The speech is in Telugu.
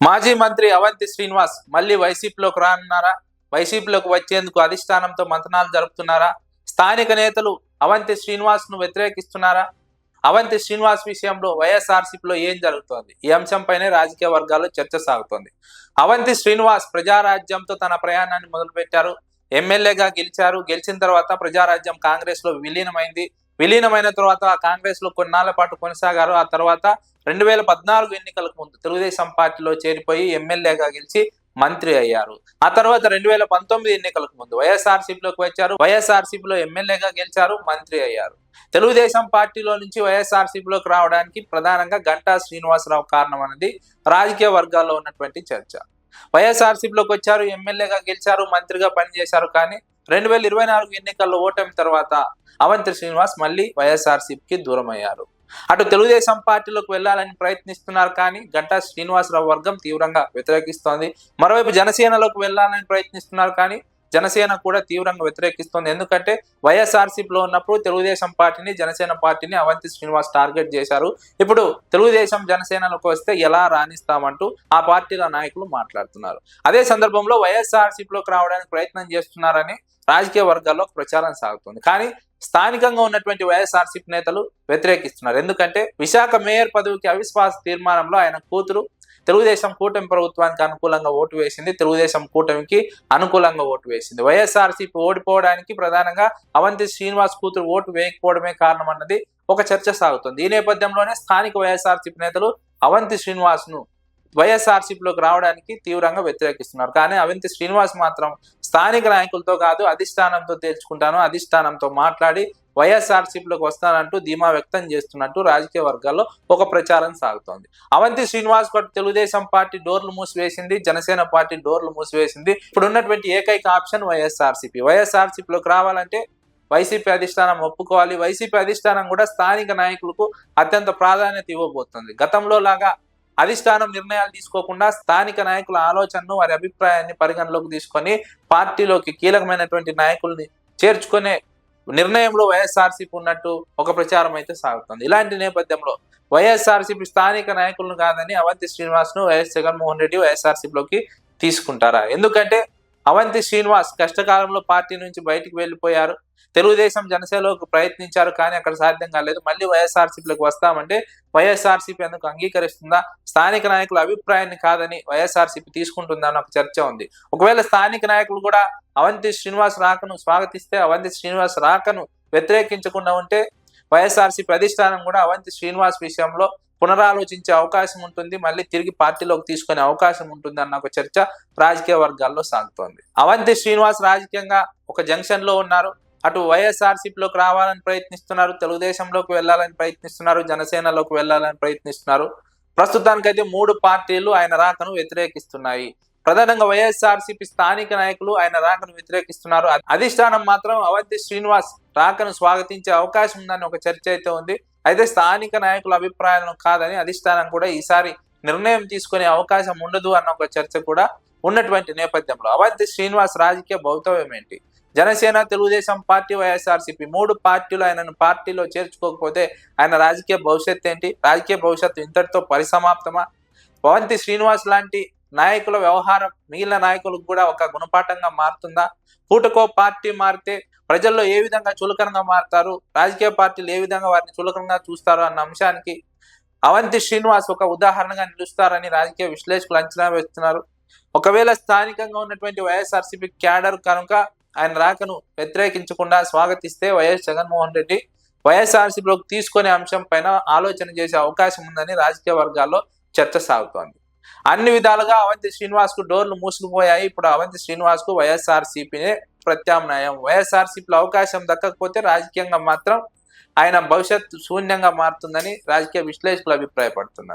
మాజీ మంత్రి అవంతి శ్రీనివాస్ మళ్ళీ వైసీపీలోకి రానున్నారా? వైసీపీలోకి వచ్చేందుకు అధిష్టానంతో మంతనాలు జరుపుతున్నారా? స్థానిక నేతలు అవంతి శ్రీనివాస్ను వ్యతిరేకిస్తున్నారా? అవంతి శ్రీనివాస్ విషయంలో వైఎస్ఆర్సీపీలో ఏం జరుగుతోంది? ఈ అంశంపైనే రాజకీయ వర్గాల్లో చర్చ సాగుతోంది. అవంతి శ్రీనివాస్ ప్రజారాజ్యంతో తన ప్రయాణాన్ని మొదలుపెట్టారు. ఎమ్మెల్యేగా గెలిచారు. గెలిచిన తర్వాత ప్రజారాజ్యం కాంగ్రెస్లో విలీనమైంది. విలీనమైన తర్వాత ఆ కాంగ్రెస్లో కొన్నాళ్ళ పాటు కొనసాగారు. ఆ తర్వాత రెండు వేల పద్నాలుగు ఎన్నికలకు ముందు తెలుగుదేశం పార్టీలో చేరిపోయి ఎమ్మెల్యేగా గెలిచి మంత్రి అయ్యారు. ఆ తర్వాత రెండు వేల పంతొమ్మిది ఎన్నికలకు ముందు వైఎస్ఆర్సీపీలోకి వచ్చారు. వైఎస్ఆర్సీపీలో ఎమ్మెల్యేగా గెలిచారు మంత్రి అయ్యారు. తెలుగుదేశం పార్టీలో నుంచి వైఎస్ఆర్సీపీలోకి రావడానికి ప్రధానంగా గంటా శ్రీనివాసరావు కారణం అనేది రాజకీయ వర్గాల్లో ఉన్నటువంటి చర్చ. వైఎస్ఆర్సీపీలోకి వచ్చారు ఎమ్మెల్యేగా గెలిచారు మంత్రిగా పనిచేశారు కానీ రెండు వేల ఇరవై నాలుగు ఎన్నికల్లో ఓటమి తర్వాత అవంతి శ్రీనివాస్ మళ్ళీ వైఎస్ఆర్సీపీకి దూరం అయ్యారు అటు తెలుగుదేశం పార్టీలోకి వెళ్ళాలని ప్రయత్నిస్తున్నారు కానీ గంటా శ్రీనివాసరావు వర్గం తీవ్రంగా వ్యతిరేకిస్తోంది. మరోవైపు జనసేనలోకి వెళ్ళాలని ప్రయత్నిస్తున్నారు కానీ జనసేన కూడా తీవ్రంగా వ్యతిరేకిస్తోంది. ఎందుకంటే వైఎస్ఆర్సీపీలో ఉన్నప్పుడు తెలుగుదేశం పార్టీని జనసేన పార్టీని అవంతి శ్రీనివాస్ టార్గెట్ చేశారు. ఇప్పుడు తెలుగుదేశం జనసేనలోకి వస్తే ఎలా రాణిస్తామంటూ ఆ పార్టీల నాయకులు మాట్లాడుతున్నారు. అదే సందర్భంలో వైఎస్ఆర్సీపీలోకి రావడానికి ప్రయత్నం చేస్తున్నారని రాజకీయ వర్గాల్లో ప్రచారం సాగుతుంది. కానీ స్థానికంగా ఉన్నటువంటి వైఎస్ఆర్సీపీ నేతలు వ్యతిరేకిస్తున్నారు. ఎందుకంటే విశాఖ మేయర్ పదవికి అవిశ్వాస తీర్మానంలో ఆయన కూతురు తెలుగుదేశం కూటమి ప్రభుత్వానికి అనుకూలంగా ఓటు వేసింది. తెలుగుదేశం కూటమికి అనుకూలంగా ఓటు వేసింది. వైఎస్ఆర్సీపీ ఓడిపోవడానికి ప్రధానంగా అవంతి శ్రీనివాస్ కూతురు ఓటు వేయకపోవడమే కారణం అన్నది ఒక చర్చ సాగుతుంది. ఈ నేపథ్యంలోనే స్థానిక వైఎస్ఆర్సీపీ నేతలు అవంతి శ్రీనివాస్ను వైఎస్ఆర్సీపీలోకి రావడానికి తీవ్రంగా వ్యతిరేకిస్తున్నారు. కానీ అవంతి శ్రీనివాస్ మాత్రం స్థానిక నాయకులతో కాదు అధిష్టానంతో తేల్చుకుంటాను అధిష్టానంతో మాట్లాడి వైఎస్ఆర్సీపీలోకి వస్తానంటూ ధీమా వ్యక్తం చేస్తున్నట్టు రాజకీయ వర్గాల్లో ఒక ప్రచారం సాగుతోంది. అవంతి శ్రీనివాస్ గౌడ్ తెలుగుదేశం పార్టీ డోర్లు మూసివేసింది జనసేన పార్టీ డోర్లు మూసివేసింది. ఇప్పుడు ఉన్నటువంటి ఏకైక ఆప్షన్ వైఎస్ఆర్సీపీ. వైఎస్ఆర్సీపీలోకి రావాలంటే వైసీపీ అధిష్టానం ఒప్పుకోవాలి. వైసీపీ అధిష్టానం కూడా స్థానిక నాయకులకు అత్యంత ప్రాధాన్యత ఇవ్వబోతుంది. గతంలో లాగా అధిష్టానం నిర్ణయాలు తీసుకోకుండా స్థానిక నాయకుల ఆలోచనను వారి అభిప్రాయాన్ని పరిగణలోకి తీసుకొని పార్టీలోకి కీలకమైనటువంటి నాయకుల్ని చేర్చుకునే నిర్ణయంలో వైఎస్ఆర్సీపీ ఉన్నట్టు ఒక ప్రచారం అయితే సాగుతుంది. ఇలాంటి నేపథ్యంలో వైఎస్ఆర్సీపీ స్థానిక నాయకులను కాదని అవంతి శ్రీనివాస్ను వైఎస్ జగన్మోహన్ రెడ్డి వైఎస్ఆర్సీపీలోకి తీసుకుంటారా? ఎందుకంటే అవంతి శ్రీనివాస్ కష్టకాలంలో పార్టీ నుంచి బయటికి వెళ్ళిపోయారు. తెలుగుదేశం జనసేనలోకి ప్రయత్నించారు కానీ అక్కడ సాధ్యం కాలేదు. మళ్ళీ వైఎస్ఆర్సీపీలోకి వస్తామంటే వైఎస్ఆర్సీపీ ఎందుకు అంగీకరిస్తుందా? స్థానిక నాయకుల అభిప్రాయాన్ని కాదని వైఎస్ఆర్సీపీ తీసుకుంటుందా అని ఒక చర్చ ఉంది. ఒకవేళ స్థానిక నాయకులు కూడా అవంతి శ్రీనివాస్ రాకను స్వాగతిస్తే అవంతి శ్రీనివాస్ రాకను వ్యతిరేకించకుండా ఉంటే వైఎస్ఆర్సీపీ అధిష్టానం కూడా అవంతి శ్రీనివాస్ విషయంలో పునరాలోచించే అవకాశం ఉంటుంది మళ్ళీ తిరిగి పార్టీలోకి తీసుకునే అవకాశం ఉంటుంది అన్న ఒక చర్చ రాజకీయ వర్గాల్లో సాగుతోంది. అవంతి శ్రీనివాస్ రాజకీయంగా ఒక జంక్షన్లో ఉన్నారు. అటు వైఎస్ఆర్సీపీలోకి రావాలని ప్రయత్నిస్తున్నారు తెలుగుదేశంలోకి వెళ్ళాలని ప్రయత్నిస్తున్నారు జనసేనలోకి వెళ్ళాలని ప్రయత్నిస్తున్నారు. ప్రస్తుతానికైతే మూడు పార్టీలు ఆయన రాకను వ్యతిరేకిస్తున్నాయి. ప్రధానంగా వైఎస్ఆర్సీపీ స్థానిక నాయకులు ఆయన రాకను వ్యతిరేకిస్తున్నారు. అధిష్టానం మాత్రం అవంతి శ్రీనివాస్ రాకను స్వాగతించే అవకాశం ఉందని ఒక చర్చ అయితే ఉంది. అయితే స్థానిక నాయకుల అభిప్రాయాలను కాదని అధిష్టానం కూడా ఈసారి నిర్ణయం తీసుకునే అవకాశం ఉండదు అన్న ఒక చర్చ కూడా ఉన్నటువంటి నేపథ్యంలో. అవంతి శ్రీనివాస్ రాజకీయ భౌతవ్యం ఏంటి? జనసేన తెలుగుదేశం పార్టీ వైఎస్ఆర్సీపీ మూడు పార్టీలు ఆయనను పార్టీలో చేర్చుకోకపోతే ఆయన రాజకీయ భవిష్యత్ ఏంటి? రాజకీయ భవిష్యత్తు ఇంతటితో పరిసమాప్తమా? అవంతి శ్రీనివాస్ లాంటి నాయకుల వ్యవహారం మిగిలిన నాయకులకు కూడా ఒక గుణపాఠంగా మారుతుందా? పూటకో పార్టీ మారితే ప్రజల్లో ఏ విధంగా చులకనగా మారుతారు? రాజకీయ పార్టీలు ఏ విధంగా వారిని చులకనగా చూస్తారు అన్న అంశానికి అవంతి శ్రీనివాస్ ఒక ఉదాహరణగా నిలుస్తారని రాజకీయ విశ్లేషకులు అంచనా వేస్తున్నారు. ఒకవేళ స్థానికంగా ఉన్నటువంటి వైఎస్ఆర్సీపీ క్యాడర్ కనుక ఆయన రాకను వ్యతిరేకించకుండా స్వాగతిస్తే వైఎస్ జగన్మోహన్ రెడ్డి వైఎస్ఆర్సీపీలోకి తీసుకునే అంశం పైన ఆలోచన చేసే అవకాశం ఉందని రాజకీయ వర్గాల్లో చర్చ సాగుతోంది. అన్ని విధాలుగా అవంతి శ్రీనివాస్కు డోర్లు మూసుకుపోయాయి. ఇప్పుడు అవంతి శ్రీనివాస్కు వైఎస్ఆర్సీపీనే ప్రత్యామ్నాయం. వైఎస్ఆర్సీపీలో అవకాశం దక్కకపోతే రాజకీయంగా మాత్రం ఆయన భవిష్యత్ శూన్యంగా మారుతుందని రాజకీయ విశ్లేషకులు అభిప్రాయపడుతున్నారు.